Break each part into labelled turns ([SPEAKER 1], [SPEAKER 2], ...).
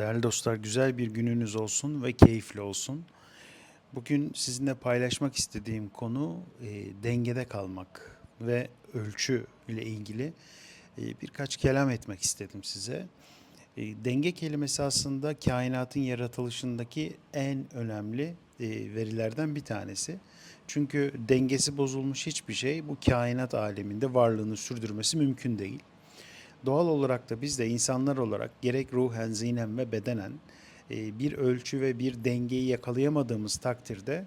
[SPEAKER 1] Değerli dostlar, güzel bir gününüz olsun ve keyifli olsun. Bugün sizinle paylaşmak istediğim konu e, dengede kalmak ve ölçü ile ilgili e, birkaç kelam etmek istedim size. E, denge kelimesi aslında kainatın yaratılışındaki en önemli e, verilerden bir tanesi. Çünkü dengesi bozulmuş hiçbir şey bu kainat aleminde varlığını sürdürmesi mümkün değil. Doğal olarak da biz de insanlar olarak gerek ruhen, zihnen ve bedenen e, bir ölçü ve bir dengeyi yakalayamadığımız takdirde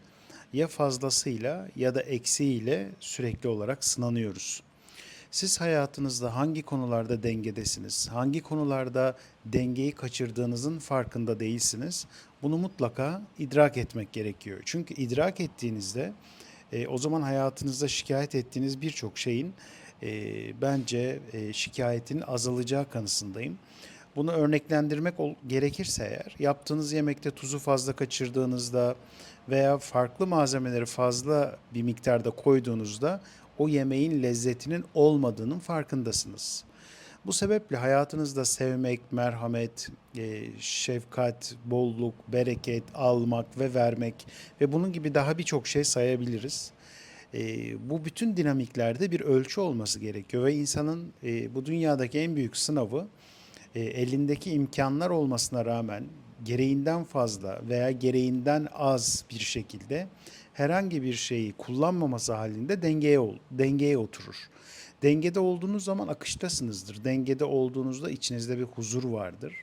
[SPEAKER 1] ya fazlasıyla ya da eksiğiyle sürekli olarak sınanıyoruz. Siz hayatınızda hangi konularda dengedesiniz? Hangi konularda dengeyi kaçırdığınızın farkında değilsiniz? Bunu mutlaka idrak etmek gerekiyor. Çünkü idrak ettiğinizde e, o zaman hayatınızda şikayet ettiğiniz birçok şeyin e, bence e, şikayetin azalacağı kanısındayım. Bunu örneklendirmek gerekirse eğer yaptığınız yemekte tuzu fazla kaçırdığınızda veya farklı malzemeleri fazla bir miktarda koyduğunuzda o yemeğin lezzetinin olmadığının farkındasınız. Bu sebeple hayatınızda sevmek, merhamet, e, şefkat, bolluk, bereket, almak ve vermek ve bunun gibi daha birçok şey sayabiliriz. E, bu bütün dinamiklerde bir ölçü olması gerekiyor ve insanın e, bu dünyadaki en büyük sınavı e, elindeki imkanlar olmasına rağmen gereğinden fazla veya gereğinden az bir şekilde herhangi bir şeyi kullanmaması halinde dengeye dengeye oturur. Dengede olduğunuz zaman akıştasınızdır. Dengede olduğunuzda içinizde bir huzur vardır.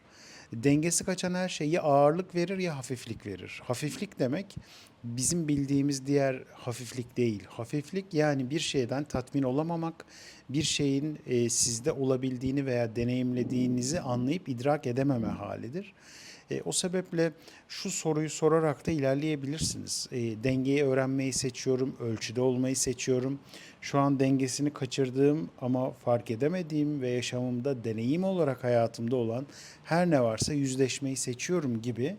[SPEAKER 1] Dengesi kaçan her şey ya ağırlık verir ya hafiflik verir. Hafiflik demek bizim bildiğimiz diğer hafiflik değil. Hafiflik yani bir şeyden tatmin olamamak, bir şeyin e, sizde olabildiğini veya deneyimlediğinizi anlayıp idrak edememe halidir. E, o sebeple şu soruyu sorarak da ilerleyebilirsiniz. E, dengeyi öğrenmeyi seçiyorum, ölçüde olmayı seçiyorum. Şu an dengesini kaçırdığım ama fark edemediğim ve yaşamımda deneyim olarak hayatımda olan her ne varsa yüzleşmeyi seçiyorum gibi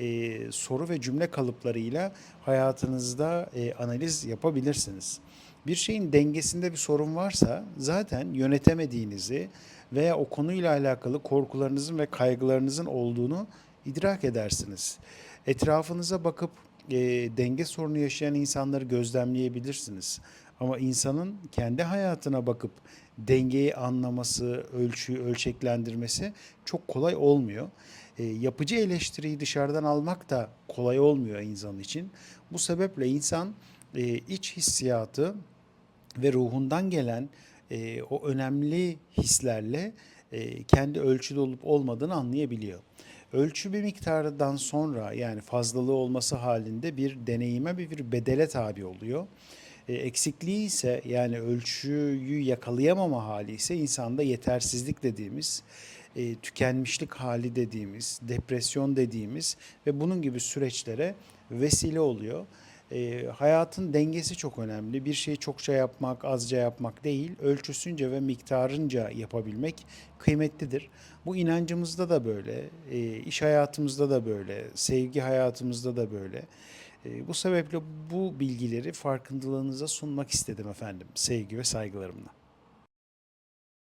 [SPEAKER 1] e, soru ve cümle kalıplarıyla hayatınızda e, analiz yapabilirsiniz. Bir şeyin dengesinde bir sorun varsa zaten yönetemediğinizi veya o konuyla alakalı korkularınızın ve kaygılarınızın olduğunu idrak edersiniz. Etrafınıza bakıp e, denge sorunu yaşayan insanları gözlemleyebilirsiniz. Ama insanın kendi hayatına bakıp dengeyi anlaması, ölçüyü ölçeklendirmesi çok kolay olmuyor. E, yapıcı eleştiriyi dışarıdan almak da kolay olmuyor insan için. Bu sebeple insan e, iç hissiyatı ve ruhundan gelen e, o önemli hislerle e, kendi ölçüde olup olmadığını anlayabiliyor. Ölçü bir miktardan sonra yani fazlalığı olması halinde bir deneyime bir, bir bedele tabi oluyor. E, eksikliği ise yani ölçüyü yakalayamama hali ise insanda yetersizlik dediğimiz, e, tükenmişlik hali dediğimiz, depresyon dediğimiz ve bunun gibi süreçlere vesile oluyor. E, hayatın dengesi çok önemli. Bir şeyi çokça yapmak, azca yapmak değil, ölçüsünce ve miktarınca yapabilmek kıymetlidir. Bu inancımızda da böyle, e, iş hayatımızda da böyle, sevgi hayatımızda da böyle. E, bu sebeple bu bilgileri farkındalığınıza sunmak istedim efendim, sevgi ve saygılarımla.